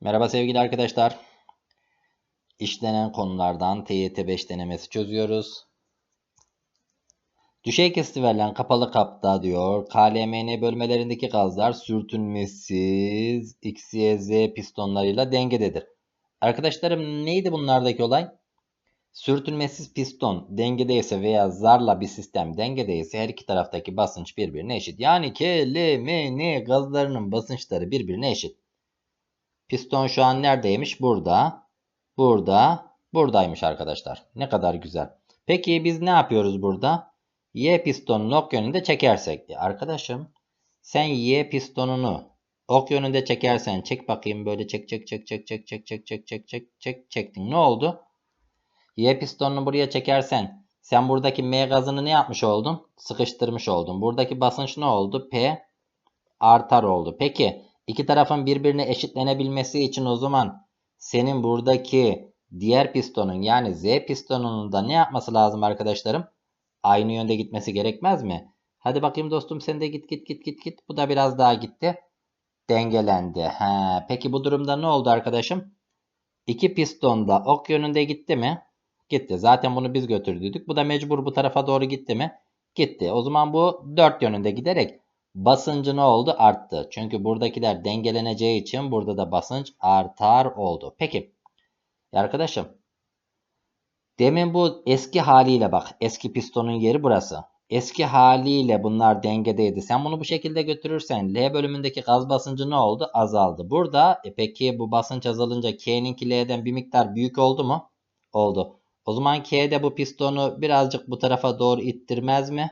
Merhaba sevgili arkadaşlar. İşlenen konulardan TYT 5 denemesi çözüyoruz. Düşey kesti verilen kapalı kapta diyor. KLMN bölmelerindeki gazlar sürtünmesiz X, Y, Z pistonlarıyla dengededir. Arkadaşlarım neydi bunlardaki olay? Sürtünmesiz piston dengedeyse veya zarla bir sistem dengedeyse her iki taraftaki basınç birbirine eşit. Yani KLMN gazlarının basınçları birbirine eşit. Piston şu an neredeymiş? Burada. Burada. Buradaymış arkadaşlar. Ne kadar güzel. Peki biz ne yapıyoruz burada? Y pistonunu ok yönünde çekersek. E arkadaşım sen Y pistonunu ok yönünde çekersen çek bakayım böyle çek çek çek çek çek çek çek çek çek çek çek çektin. Ne oldu? Y pistonunu buraya çekersen sen buradaki M gazını ne yapmış oldun? Sıkıştırmış oldun. Buradaki basınç ne oldu? P artar oldu. Peki iki tarafın birbirine eşitlenebilmesi için o zaman senin buradaki diğer pistonun yani Z pistonunun da ne yapması lazım arkadaşlarım? Aynı yönde gitmesi gerekmez mi? Hadi bakayım dostum sen de git git git git git. Bu da biraz daha gitti. Dengelendi. He, peki bu durumda ne oldu arkadaşım? İki piston da ok yönünde gitti mi? Gitti. Zaten bunu biz götürdük. Bu da mecbur bu tarafa doğru gitti mi? Gitti. O zaman bu dört yönünde giderek basıncı ne oldu? Arttı. Çünkü buradakiler dengeleneceği için burada da basınç artar oldu. Peki. Arkadaşım. Demin bu eski haliyle bak. Eski pistonun yeri burası. Eski haliyle bunlar dengedeydi. Sen bunu bu şekilde götürürsen L bölümündeki gaz basıncı ne oldu? Azaldı. Burada e peki bu basınç azalınca K'ninki L'den bir miktar büyük oldu mu? Oldu. O zaman K de bu pistonu birazcık bu tarafa doğru ittirmez mi?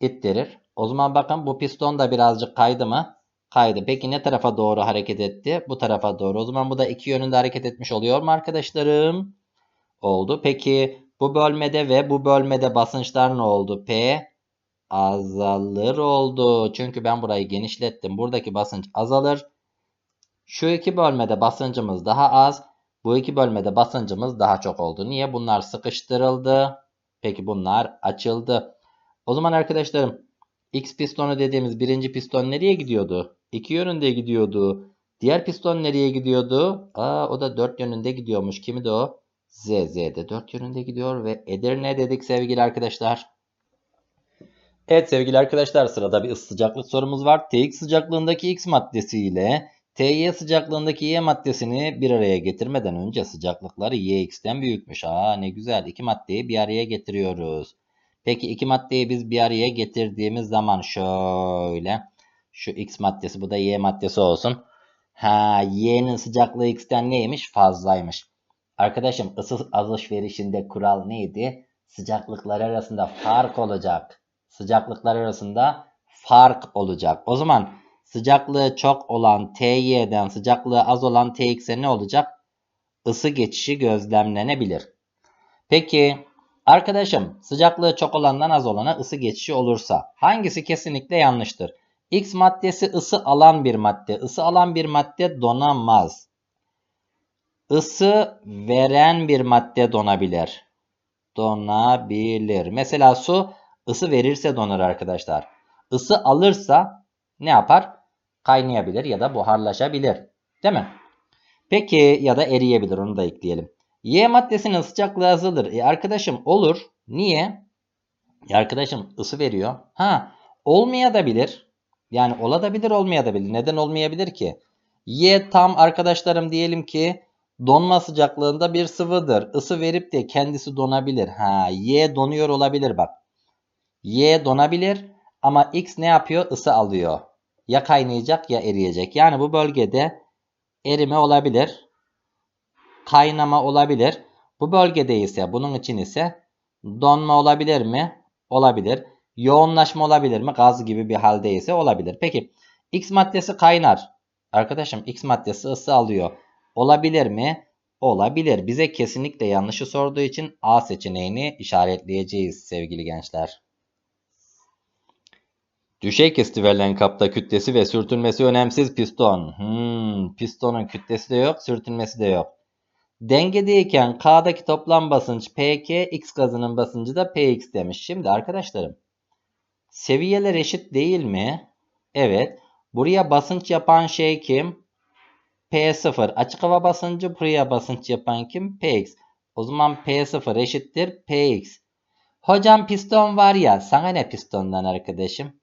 İttirir. O zaman bakın bu piston da birazcık kaydı mı? Kaydı. Peki ne tarafa doğru hareket etti? Bu tarafa doğru. O zaman bu da iki yönünde hareket etmiş oluyor mu arkadaşlarım? Oldu. Peki bu bölmede ve bu bölmede basınçlar ne oldu? P azalır oldu. Çünkü ben burayı genişlettim. Buradaki basınç azalır. Şu iki bölmede basıncımız daha az. Bu iki bölmede basıncımız daha çok oldu. Niye? Bunlar sıkıştırıldı. Peki bunlar açıldı. O zaman arkadaşlarım X pistonu dediğimiz birinci piston nereye gidiyordu? İki yönünde gidiyordu. Diğer piston nereye gidiyordu? Aa, o da dört yönünde gidiyormuş. Kimi de o? Z, Z de dört yönünde gidiyor ve Edirne dedik sevgili arkadaşlar. Evet sevgili arkadaşlar sırada bir sıcaklık sorumuz var. Tx sıcaklığındaki X maddesi ile Ty sıcaklığındaki Y maddesini bir araya getirmeden önce sıcaklıkları Yx'ten büyükmüş. Aa ne güzel. İki maddeyi bir araya getiriyoruz. Peki iki maddeyi biz bir araya getirdiğimiz zaman şöyle şu X maddesi bu da Y maddesi olsun. Ha Y'nin sıcaklığı X'ten neymiş? Fazlaymış. Arkadaşım ısı alışverişinde kural neydi? Sıcaklıklar arasında fark olacak. Sıcaklıklar arasında fark olacak. O zaman sıcaklığı çok olan TY'den sıcaklığı az olan TX'e ne olacak? Isı geçişi gözlemlenebilir. Peki arkadaşım sıcaklığı çok olandan az olana ısı geçişi olursa hangisi kesinlikle yanlıştır? X maddesi ısı alan bir madde. Isı alan bir madde donamaz. Isı veren bir madde donabilir. Donabilir. Mesela su ısı verirse donar arkadaşlar. Isı alırsa ne yapar? Kaynayabilir ya da buharlaşabilir. Değil mi? Peki ya da eriyebilir onu da ekleyelim. Y maddesinin sıcaklığı azalır. E arkadaşım olur. Niye? E arkadaşım ısı veriyor. Ha olmayabilir. Yani olabilir olmayabilir. Neden olmayabilir ki? Y tam arkadaşlarım diyelim ki donma sıcaklığında bir sıvıdır. Isı verip de kendisi donabilir. Ha Y donuyor olabilir bak. Y donabilir ama X ne yapıyor? Isı alıyor. Ya kaynayacak ya eriyecek. Yani bu bölgede erime olabilir. Kaynama olabilir. Bu bölgede ise bunun için ise donma olabilir mi? Olabilir. Yoğunlaşma olabilir mi? Gaz gibi bir halde ise olabilir. Peki X maddesi kaynar. Arkadaşım X maddesi ısı alıyor. Olabilir mi? Olabilir. Bize kesinlikle yanlışı sorduğu için A seçeneğini işaretleyeceğiz sevgili gençler. Düşey kesti verilen kapta kütlesi ve sürtünmesi önemsiz piston. Hmm, pistonun kütlesi de yok, sürtünmesi de yok. Dengedeyken K'daki toplam basınç PK, X gazının basıncı da PX demiş. Şimdi arkadaşlarım, seviyeler eşit değil mi? Evet. Buraya basınç yapan şey kim? P0 açık hava basıncı buraya basınç yapan kim? Px. O zaman P0 eşittir Px. Hocam piston var ya sana ne pistondan arkadaşım?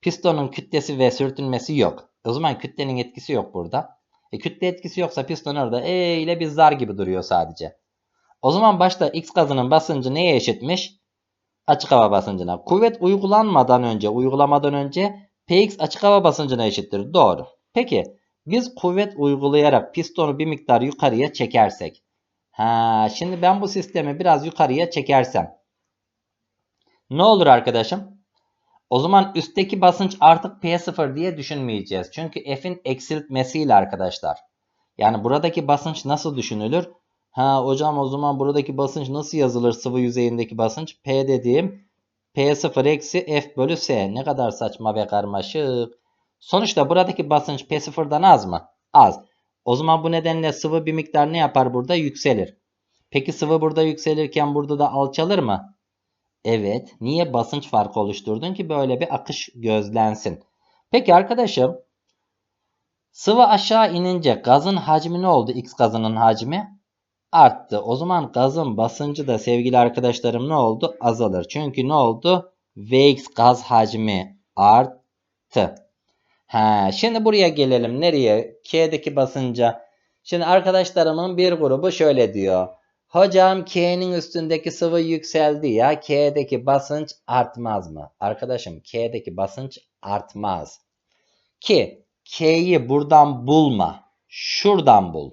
Pistonun kütlesi ve sürtünmesi yok. O zaman kütlenin etkisi yok burada. E, kütle etkisi yoksa piston orada e ile bir zar gibi duruyor sadece. O zaman başta X gazının basıncı neye eşitmiş? Açık hava basıncına. Kuvvet uygulanmadan önce, uygulamadan önce Px açık hava basıncına eşittir. Doğru. Peki biz kuvvet uygulayarak pistonu bir miktar yukarıya çekersek. Ha, şimdi ben bu sistemi biraz yukarıya çekersem. Ne olur arkadaşım? O zaman üstteki basınç artık P0 diye düşünmeyeceğiz. Çünkü F'in eksiltmesiyle arkadaşlar. Yani buradaki basınç nasıl düşünülür? Ha hocam o zaman buradaki basınç nasıl yazılır sıvı yüzeyindeki basınç? P dediğim P0 eksi F bölü S. Ne kadar saçma ve karmaşık. Sonuçta buradaki basınç P0'dan az mı? Az. O zaman bu nedenle sıvı bir miktar ne yapar burada? Yükselir. Peki sıvı burada yükselirken burada da alçalır mı? Evet. Niye basınç farkı oluşturdun ki böyle bir akış gözlensin? Peki arkadaşım sıvı aşağı inince gazın hacmi ne oldu? X gazının hacmi arttı. O zaman gazın basıncı da sevgili arkadaşlarım ne oldu? Azalır. Çünkü ne oldu? Vx gaz hacmi arttı. Ha, şimdi buraya gelelim. Nereye? K'deki basınca. Şimdi arkadaşlarımın bir grubu şöyle diyor. Hocam K'nin üstündeki sıvı yükseldi ya. K'deki basınç artmaz mı? Arkadaşım K'deki basınç artmaz. Ki K'yi buradan bulma. Şuradan bul.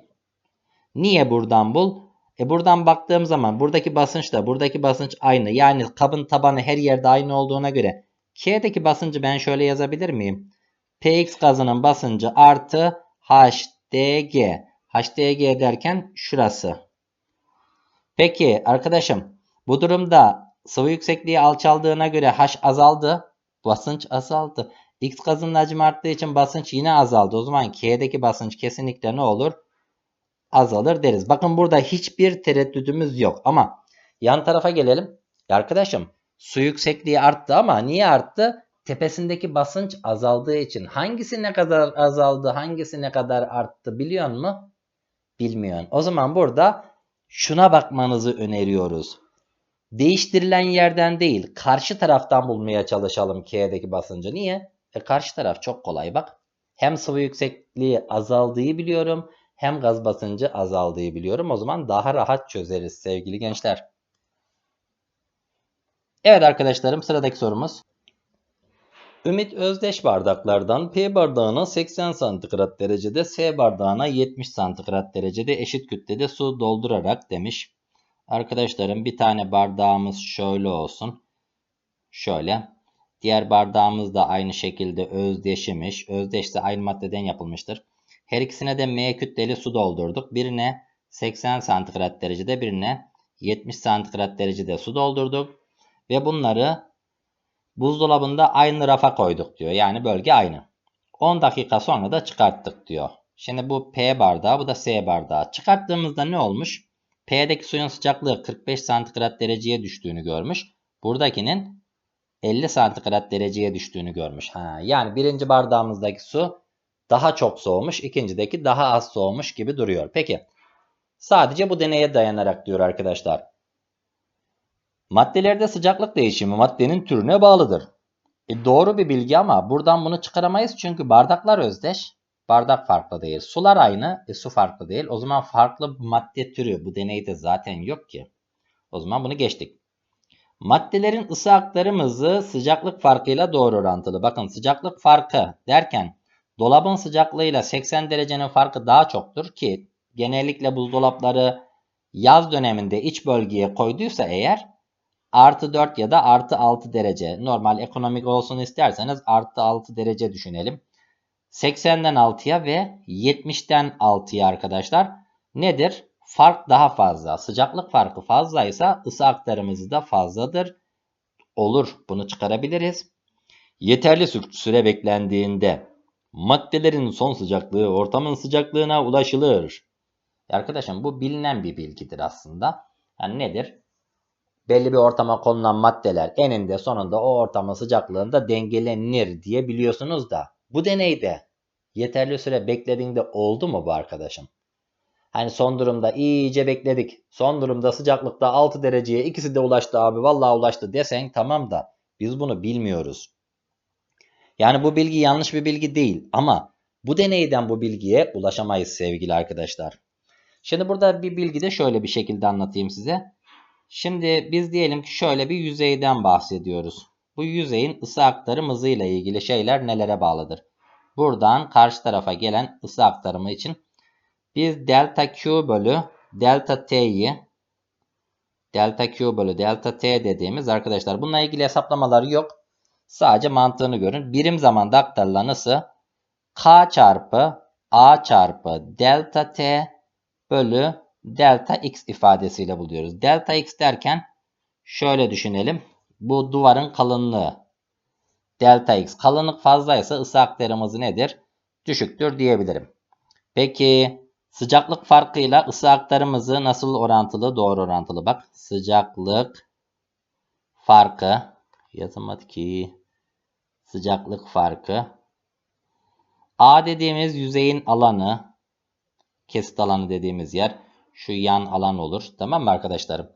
Niye buradan bul? E buradan baktığım zaman buradaki basınç da buradaki basınç aynı. Yani kabın tabanı her yerde aynı olduğuna göre K'deki basıncı ben şöyle yazabilir miyim? Px gazının basıncı artı HDG. HDG derken şurası. Peki arkadaşım bu durumda sıvı yüksekliği alçaldığına göre H azaldı. Basınç azaldı. X gazının hacmi arttığı için basınç yine azaldı. O zaman K'deki basınç kesinlikle ne olur? Azalır deriz. Bakın burada hiçbir tereddüdümüz yok. Ama yan tarafa gelelim. Arkadaşım su yüksekliği arttı ama niye arttı? Tepesindeki basınç azaldığı için. Hangisi ne kadar azaldı, hangisi ne kadar arttı biliyor musun? Bilmiyorsun. O zaman burada şuna bakmanızı öneriyoruz. Değiştirilen yerden değil, karşı taraftan bulmaya çalışalım K'deki basıncı. Niye? E karşı taraf çok kolay bak. Hem sıvı yüksekliği azaldığı biliyorum, hem gaz basıncı azaldığı biliyorum. O zaman daha rahat çözeriz sevgili gençler. Evet arkadaşlarım sıradaki sorumuz. Ümit özdeş bardaklardan P bardağına 80 santigrat derecede S bardağına 70 santigrat derecede eşit kütlede su doldurarak demiş. Arkadaşlarım bir tane bardağımız şöyle olsun. Şöyle. Diğer bardağımız da aynı şekilde özdeşimiş. Özdeşse aynı maddeden yapılmıştır. Her ikisine de M kütleli su doldurduk. Birine 80 santigrat derecede birine 70 santigrat derecede su doldurduk. Ve bunları buzdolabında aynı rafa koyduk diyor. Yani bölge aynı. 10 dakika sonra da çıkarttık diyor. Şimdi bu P bardağı bu da S bardağı. Çıkarttığımızda ne olmuş? P'deki suyun sıcaklığı 45 santigrat dereceye düştüğünü görmüş. Buradakinin 50 santigrat dereceye düştüğünü görmüş. Ha, yani birinci bardağımızdaki su daha çok soğumuş. ikincideki daha az soğumuş gibi duruyor. Peki sadece bu deneye dayanarak diyor arkadaşlar. Maddelerde sıcaklık değişimi maddenin türüne bağlıdır. E doğru bir bilgi ama buradan bunu çıkaramayız çünkü bardaklar özdeş. Bardak farklı değil. Sular aynı. E su farklı değil. O zaman farklı madde türü bu deneyde zaten yok ki. O zaman bunu geçtik. Maddelerin ısı aktarım hızı sıcaklık farkıyla doğru orantılı. Bakın sıcaklık farkı derken dolabın sıcaklığıyla 80 derecenin farkı daha çoktur ki genellikle buzdolapları yaz döneminde iç bölgeye koyduysa eğer artı 4 ya da artı 6 derece. Normal ekonomik olsun isterseniz artı 6 derece düşünelim. 80'den 6'ya ve 70'ten 6'ya arkadaşlar nedir? Fark daha fazla. Sıcaklık farkı fazlaysa ısı aktarımızı da fazladır. Olur. Bunu çıkarabiliriz. Yeterli süre beklendiğinde maddelerin son sıcaklığı ortamın sıcaklığına ulaşılır. Arkadaşım bu bilinen bir bilgidir aslında. Yani nedir? Belli bir ortama konulan maddeler eninde sonunda o ortamın sıcaklığında dengelenir diye biliyorsunuz da bu deneyde yeterli süre beklediğinde oldu mu bu arkadaşım? Hani son durumda iyice bekledik. Son durumda sıcaklıkta 6 dereceye ikisi de ulaştı abi. Vallahi ulaştı desen tamam da biz bunu bilmiyoruz. Yani bu bilgi yanlış bir bilgi değil ama bu deneyden bu bilgiye ulaşamayız sevgili arkadaşlar. Şimdi burada bir bilgi de şöyle bir şekilde anlatayım size. Şimdi biz diyelim ki şöyle bir yüzeyden bahsediyoruz. Bu yüzeyin ısı aktarım hızıyla ilgili şeyler nelere bağlıdır? Buradan karşı tarafa gelen ısı aktarımı için biz delta Q bölü delta T'yi delta Q bölü delta T dediğimiz arkadaşlar bununla ilgili hesaplamaları yok. Sadece mantığını görün. Birim zamanda aktarılan ısı K çarpı A çarpı delta T bölü delta X ifadesiyle buluyoruz. Delta X derken şöyle düşünelim. Bu duvarın kalınlığı. Delta X kalınlık fazlaysa ısı aktarım hızı nedir? Düşüktür diyebilirim. Peki sıcaklık farkıyla ısı aktarım hızı nasıl orantılı? Doğru orantılı. Bak sıcaklık farkı yazamadı ki sıcaklık farkı A dediğimiz yüzeyin alanı kesit alanı dediğimiz yer şu yan alan olur. Tamam mı arkadaşlarım?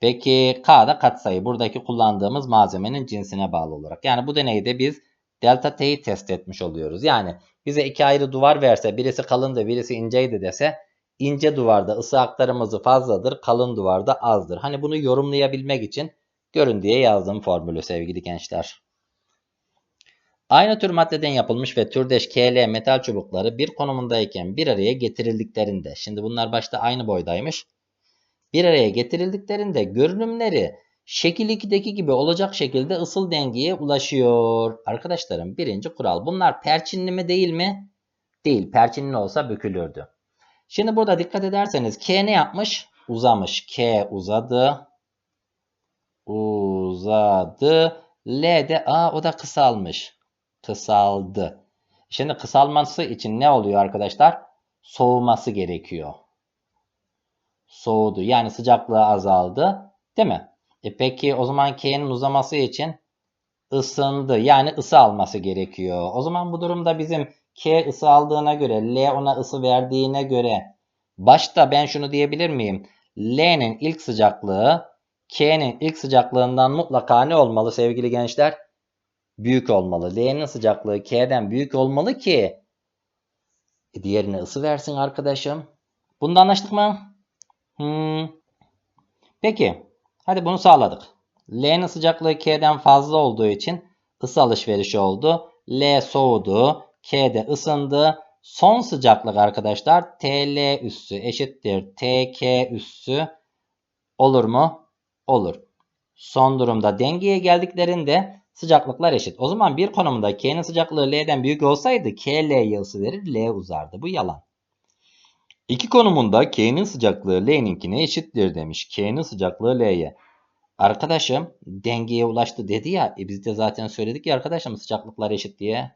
Peki K da katsayı. Buradaki kullandığımız malzemenin cinsine bağlı olarak. Yani bu deneyde biz delta T'yi test etmiş oluyoruz. Yani bize iki ayrı duvar verse birisi kalındı birisi inceydi dese ince duvarda ısı aktarım hızı fazladır kalın duvarda azdır. Hani bunu yorumlayabilmek için görün diye yazdım formülü sevgili gençler. Aynı tür maddeden yapılmış ve türdeş KL metal çubukları bir konumundayken bir araya getirildiklerinde şimdi bunlar başta aynı boydaymış. Bir araya getirildiklerinde görünümleri şekil 2'deki gibi olacak şekilde ısıl dengeye ulaşıyor. Arkadaşlarım birinci kural. Bunlar perçinli mi değil mi? Değil. Perçinli olsa bükülürdü. Şimdi burada dikkat ederseniz K ne yapmış? Uzamış. K uzadı. Uzadı. L de A o da kısalmış. Kısaldı. Şimdi kısalması için ne oluyor arkadaşlar? Soğuması gerekiyor. Soğudu. Yani sıcaklığı azaldı. Değil mi? E peki o zaman K'nin uzaması için ısındı. Yani ısı alması gerekiyor. O zaman bu durumda bizim K ısı aldığına göre, L ona ısı verdiğine göre başta ben şunu diyebilir miyim? L'nin ilk sıcaklığı K'nin ilk sıcaklığından mutlaka ne olmalı sevgili gençler? Büyük olmalı. L'nin sıcaklığı K'den büyük olmalı ki e, diğerine ısı versin arkadaşım. Bunda anlaştık mı? Hmm. Peki. Hadi bunu sağladık. L'nin sıcaklığı K'den fazla olduğu için ısı alışverişi oldu. L soğudu. K'de ısındı. Son sıcaklık arkadaşlar TL üssü eşittir TK üssü olur mu? Olur. Son durumda dengeye geldiklerinde sıcaklıklar eşit. O zaman bir konumda K'nin sıcaklığı L'den büyük olsaydı K L'ye ısı verir L uzardı. Bu yalan. İki konumunda K'nin sıcaklığı L'ninkine eşittir demiş. K'nin sıcaklığı L'ye. Arkadaşım dengeye ulaştı dedi ya. E biz de zaten söyledik ya arkadaşım sıcaklıklar eşit diye.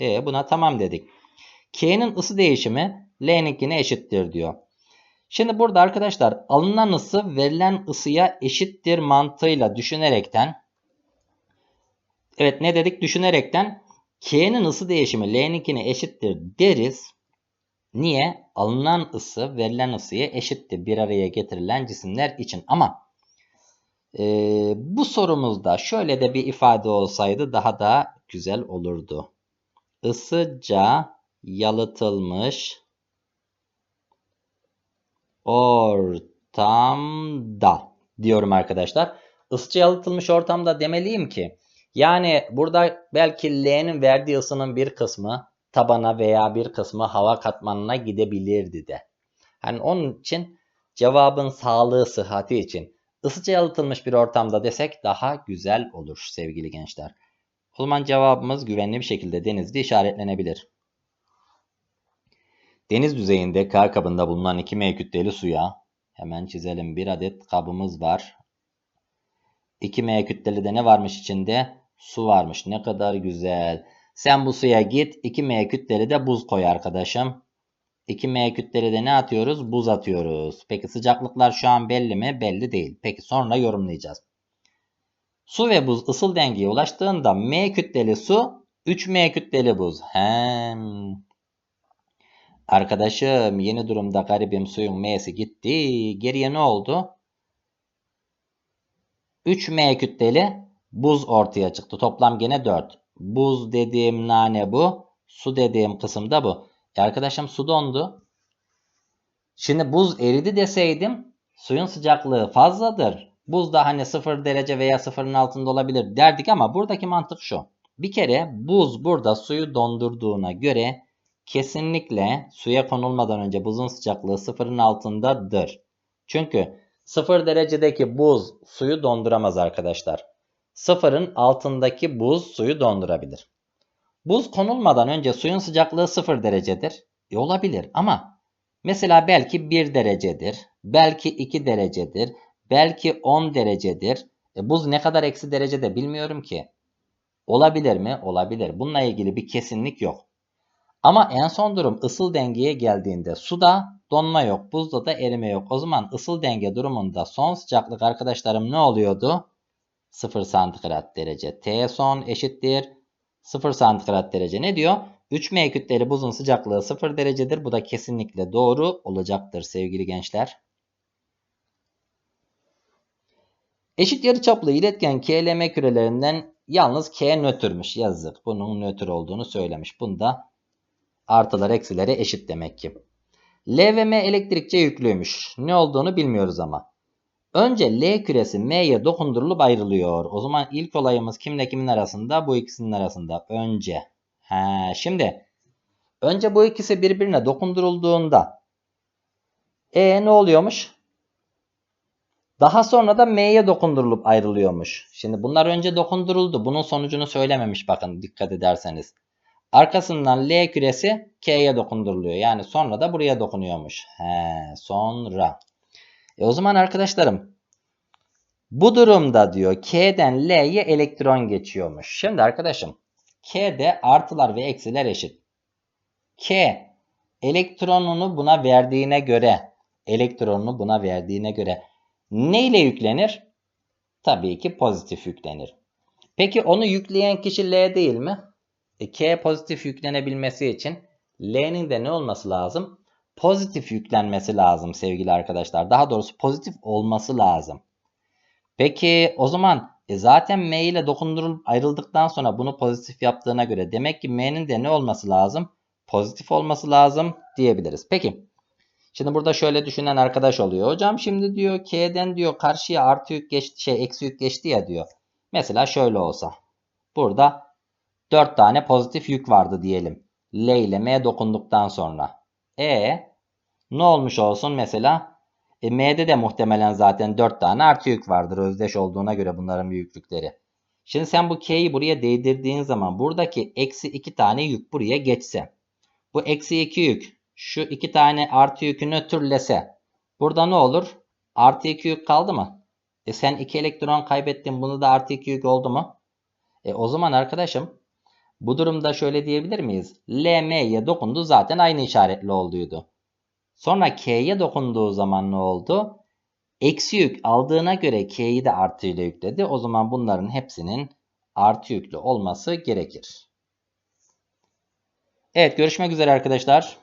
E buna tamam dedik. K'nin ısı değişimi L'ninkine eşittir diyor. Şimdi burada arkadaşlar alınan ısı verilen ısıya eşittir mantığıyla düşünerekten Evet ne dedik düşünerekten K'nin ısı değişimi L'ninkine eşittir deriz. Niye? Alınan ısı verilen ısıya eşittir bir araya getirilen cisimler için. Ama e, bu sorumuzda şöyle de bir ifade olsaydı daha da güzel olurdu. Isıca yalıtılmış ortamda diyorum arkadaşlar. Isıca yalıtılmış ortamda demeliyim ki yani burada belki L'nin verdiği ısının bir kısmı tabana veya bir kısmı hava katmanına gidebilirdi de. Hani onun için cevabın sağlığı sıhhati için ısıca yalıtılmış bir ortamda desek daha güzel olur sevgili gençler. O zaman cevabımız güvenli bir şekilde denizde işaretlenebilir. Deniz yüzeyinde kar kabında bulunan 2M kütleli suya hemen çizelim. Bir adet kabımız var. 2M kütleli de ne varmış içinde? Su varmış. Ne kadar güzel. Sen bu suya git. 2M kütleli de buz koy arkadaşım. 2M kütleli de ne atıyoruz? Buz atıyoruz. Peki sıcaklıklar şu an belli mi? Belli değil. Peki sonra yorumlayacağız. Su ve buz ısıl dengeye ulaştığında M kütleli su 3M kütleli buz. Hem Arkadaşım yeni durumda garibim suyun M'si gitti. Geriye ne oldu? 3M kütleli buz ortaya çıktı. Toplam gene 4. Buz dediğim nane bu. Su dediğim kısım da bu. E arkadaşım su dondu. Şimdi buz eridi deseydim suyun sıcaklığı fazladır. Buz da hani 0 derece veya sıfırın altında olabilir derdik ama buradaki mantık şu. Bir kere buz burada suyu dondurduğuna göre kesinlikle suya konulmadan önce buzun sıcaklığı sıfırın altındadır. Çünkü 0 derecedeki buz suyu donduramaz arkadaşlar. Sıfırın altındaki buz suyu dondurabilir. Buz konulmadan önce suyun sıcaklığı 0 derecedir. E olabilir ama mesela belki 1 derecedir, belki 2 derecedir, belki 10 derecedir. E buz ne kadar eksi derecede bilmiyorum ki. Olabilir mi? Olabilir. Bununla ilgili bir kesinlik yok. Ama en son durum ısıl dengeye geldiğinde suda donma yok, buzda da erime yok. O zaman ısıl denge durumunda son sıcaklık arkadaşlarım ne oluyordu? 0 santigrat derece. T son eşittir 0 santigrat derece. Ne diyor? 3M kütleli buzun sıcaklığı 0 derecedir. Bu da kesinlikle doğru olacaktır sevgili gençler. Eşit yarıçaplı iletken KLM kürelerinden yalnız K nötrmüş. Yazık. Bunun nötr olduğunu söylemiş. Bunda artılar eksilere eşit demek ki. L ve M elektrikçe yüklüymüş. Ne olduğunu bilmiyoruz ama. Önce L küresi M'ye dokundurulup ayrılıyor. O zaman ilk olayımız kimle kimin arasında? Bu ikisinin arasında. Önce. He, şimdi önce bu ikisi birbirine dokundurulduğunda E ne oluyormuş? Daha sonra da M'ye dokundurulup ayrılıyormuş. Şimdi bunlar önce dokunduruldu. Bunun sonucunu söylememiş bakın dikkat ederseniz. Arkasından L küresi K'ye dokunduruluyor. Yani sonra da buraya dokunuyormuş. He, sonra. E o zaman arkadaşlarım bu durumda diyor K'den L'ye elektron geçiyormuş. Şimdi arkadaşım K'de artılar ve eksiler eşit. K elektronunu buna verdiğine göre elektronunu buna verdiğine göre ne ile yüklenir? Tabii ki pozitif yüklenir. Peki onu yükleyen kişi L değil mi? E, K pozitif yüklenebilmesi için L'nin de ne olması lazım? Pozitif yüklenmesi lazım sevgili arkadaşlar. Daha doğrusu pozitif olması lazım. Peki o zaman e zaten M ile dokundurulup ayrıldıktan sonra bunu pozitif yaptığına göre demek ki M'nin de ne olması lazım? Pozitif olması lazım diyebiliriz. Peki Şimdi burada şöyle düşünen arkadaş oluyor. Hocam şimdi diyor K'den diyor karşıya artı yük geçti şey eksi yük geçti ya diyor. Mesela şöyle olsa. Burada 4 tane pozitif yük vardı diyelim. L ile M dokunduktan sonra. E ne olmuş olsun mesela? E, M'de de muhtemelen zaten 4 tane artı yük vardır özdeş olduğuna göre bunların büyüklükleri. Şimdi sen bu K'yi buraya değdirdiğin zaman buradaki eksi 2 tane yük buraya geçse. Bu eksi 2 yük şu iki tane artı yükünü türlese burada ne olur? Artı 2 yük kaldı mı? E sen 2 elektron kaybettin. Bunu da artı 2 yük oldu mu? E o zaman arkadaşım bu durumda şöyle diyebilir miyiz? L, M'ye dokundu zaten aynı işaretli olduydu. Sonra K'ye dokunduğu zaman ne oldu? Eksi yük aldığına göre K'yi de artı ile yükledi. O zaman bunların hepsinin artı yüklü olması gerekir. Evet görüşmek üzere arkadaşlar.